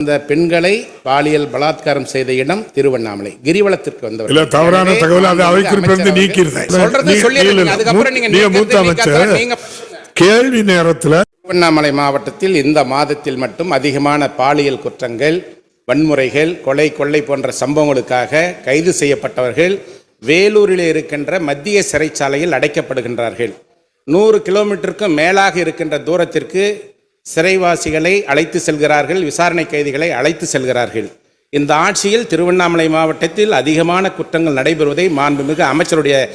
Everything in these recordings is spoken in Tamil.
இந்த பெண்களை பாலியல் பலாத்காரம் செய்த இடம் திருவண்ணாமலை. கிரிவலத்திற்கு வந்தவர் இல்ல தவறான தகவல் அதை அவை குறிப்பிலிருந்து நீக்கிருந்தேன் கேள்வி நேரத்துல திருவண்ணாமலை மாவட்டத்தில் இந்த மாதத்தில் மட்டும் அதிகமான பாலியல் குற்றங்கள் வன்முறைகள் கொலை கொள்ளை போன்ற சம்பவங்களுக்காக கைது செய்யப்பட்டவர்கள் வேலூரில் இருக்கின்ற மத்திய சிறைச்சாலையில் அடைக்கப்படுகின்றார்கள். நூறு கிலோமீட்டருக்கும் மேலாக இருக்கின்ற தூரத்திற்கு சிறைவாசிகளை அழைத்து செல்கிறார்கள் விசாரணை கைதிகளை அழைத்து செல்கிறார்கள். இந்த ஆட்சியில் திருவண்ணாமலை மாவட்டத்தில் அதிகமான குற்றங்கள் நடைபெறுவதை மாண்புமிகு அமைச்சருடைய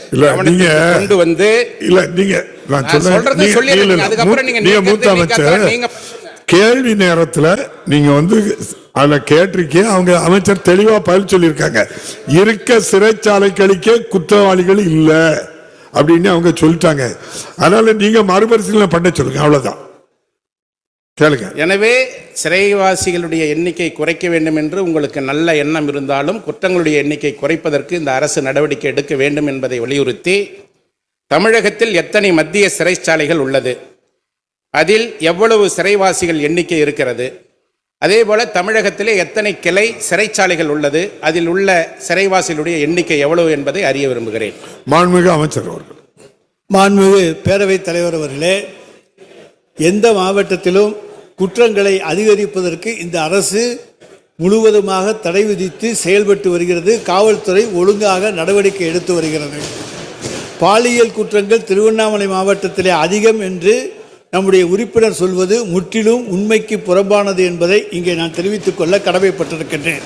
கொண்டு வந்து இல்ல நீங்க நீங்க- கேள்வி நேரத்துல நீங்க வந்து அதுல கேட்டிருக்கீங்க அவங்க அமைச்சர் தெளிவா பதில் சொல்லியிருக்காங்க. இருக்க சிறைச்சாலை கழிக்க குற்றவாளிகள் இல்ல அப்படின்னு அவங்க சொல்லிட்டாங்க. அதனால நீங்க மறுபரிசீலனை பண்ண சொல்லுங்க அவ்வளவுதான். கேளுங்க. எனவே சிறைவாசிகளுடைய எண்ணிக்கை குறைக்க வேண்டும் என்று உங்களுக்கு நல்ல எண்ணம் இருந்தாலும் குற்றங்களுடைய எண்ணிக்கை குறைப்பதற்கு இந்த அரசு நடவடிக்கை எடுக்க வேண்டும் என்பதை வலியுறுத்தி தமிழகத்தில் எத்தனை மத்திய சிறைச்சாலைகள் உள்ளது? அதில் எவ்வளவு சிறைவாசிகள் எண்ணிக்கை இருக்கிறது? அதே போல தமிழகத்திலே எத்தனை கிளை சிறைச்சாலைகள் உள்ளது? அதில் உள்ள சிறைவாசிகளுடைய எண்ணிக்கை எவ்வளவு என்பதை அறிய விரும்புகிறேன். மாண்புமிகு அமைச்சர் அவர்கள். மாண்புமிகு பேரவைத் தலைவர் அவர்களே எந்த மாவட்டத்திலும் குற்றங்களை அதிகரிப்பதற்கு இந்த அரசு முழுவதுமாக தடை விதித்து செயல்பட்டு வருகிறது. காவல்துறை ஒழுங்காக நடவடிக்கை எடுத்து வருகிறது. பாலியல் குற்றங்கள் திருவண்ணாமலை மாவட்டத்திலே அதிகம் என்று நம்முடைய உறுப்பினர் சொல்வது முற்றிலும் உண்மைக்கு புறம்பானது என்பதை இங்கே நான் தெரிவித்துக் கொள்ள கடமைப்பட்டிருக்கின்றேன்.